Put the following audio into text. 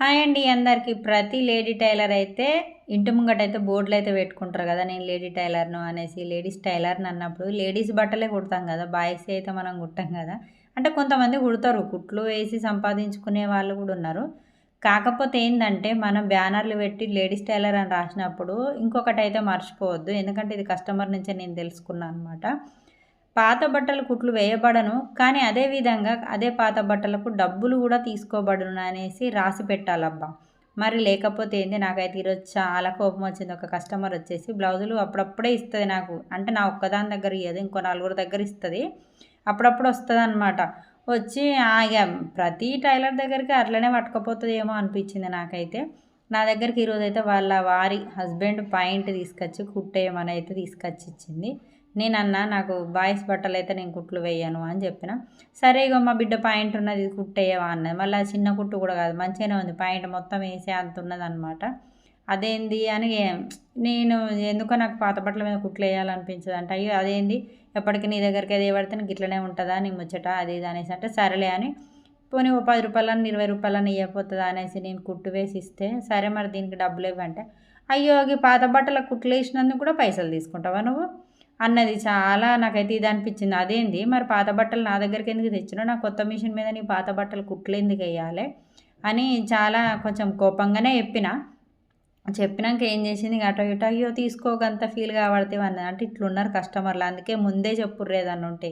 Hi అండి అందరికీ. ప్రతి లేడీ టైలర్ అయితే ఇంటి ముంగట అయితే బోర్డులు అయితే పెట్టుకుంటారు కదా నేను లేడీ టైలర్ను అనేసి లేడీస్ టైలర్ని అన్నప్పుడు లేడీస్ బట్టలే కుడతాం కదా బాయ్స్ అయితే మనం కుట్టాం కదా. అంటే కొంతమంది కుడతారు కుట్లు వేసి సంపాదించుకునే వాళ్ళు కూడా ఉన్నారు. కాకపోతే ఏంటంటే మనం బ్యానర్లు పెట్టి లేడీస్ టైలర్ అని రాసినప్పుడు ఇంకొకటి అయితే మర్చిపోవద్దు. ఎందుకంటే ఇది కస్టమర్ నుంచే నేను తెలుసుకున్నాను అనమాట పాత బట్టలు కుట్లు వేయబడను కానీ అదే విధంగా అదే పాత బట్టలకు డబ్బులు కూడా తీసుకోబడును అనేసి రాసి పెట్టాలబ్బా. మరి లేకపోతే ఏంది? నాకైతే ఈరోజు చాలా కోపం వచ్చింది. ఒక కస్టమర్ వచ్చేసి బ్లౌజులు అప్పుడప్పుడే ఇస్తుంది నాకు. అంటే నా ఒక్కదాని దగ్గర ఇయ్యదు ఇంకో నలుగురు దగ్గర ఇస్తుంది. అప్పుడప్పుడు వస్తుంది అనమాట వచ్చి ఇక ప్రతి టైలర్ దగ్గరికి అట్లనే పట్టుకపోతుంది ఏమో అనిపించింది నాకైతే. నా దగ్గరికి ఈరోజు అయితే వాళ్ళ వారి హస్బెండ్ పాయింట్ తీసుకొచ్చి కుట్టేయమని అయితే తీసుకొచ్చి ఇచ్చింది నేనన్నా నాకు బాయ్స్ బట్టలు అయితే నేను కుట్లు వేయను అని చెప్పిన. సరే ఇక మా బిడ్డ పాయింట్ ఉన్నది కుట్టేయవా అన్నది. మళ్ళీ చిన్న కుట్టు కూడా కాదు మంచిగానే ఉంది. పాయింట్ మొత్తం వేసే అంత ఉన్నది అనమాట అదేంది అని నేను ఎందుకో నాకు పాత బట్టల మీద కుట్లు వేయాలనిపించదు అంటే అయ్యో అదేంది? ఎప్పటికీ నీ దగ్గరికి అది పడితే నీకు ఇట్లనే ఉంటుందా నీ ముచ్చట? అది ఇది అనేసి అంటే సరేలే అని. పోనీ ఓ పది రూపాయలని ఇరవై రూపాయలని ఇవ్వకపోతుందా అనేసి నేను కుట్టు వేసి ఇస్తే సరే మరి దీనికి డబ్బులు ఇవ్వంటే. అయ్యో ఈ పాత బట్టల కుట్లు వేసినందుకు కూడా పైసలు తీసుకుంటావా నువ్వు? అన్నది చాలా నాకైతే ఇది అనిపించింది. అదేంది? మరి పాత బట్టలు నా దగ్గరికి ఎందుకు తెచ్చినా నా కొత్త మిషన్ మీద నీ పాత బట్టలు కుట్లు ఎందుకు వేయాలి? అని చాలా కొంచెం కోపంగానే చెప్పిన. చెప్పినాక ఏం చేసింది? అటో ఇటో అయ్యో తీసుకోగంత ఫీల్ కాబడితే అన్నది. అంటే ఇట్లున్నారు కస్టమర్లు. అందుకే ముందే చెప్పుర్రు ఏదన్నా ఉంటే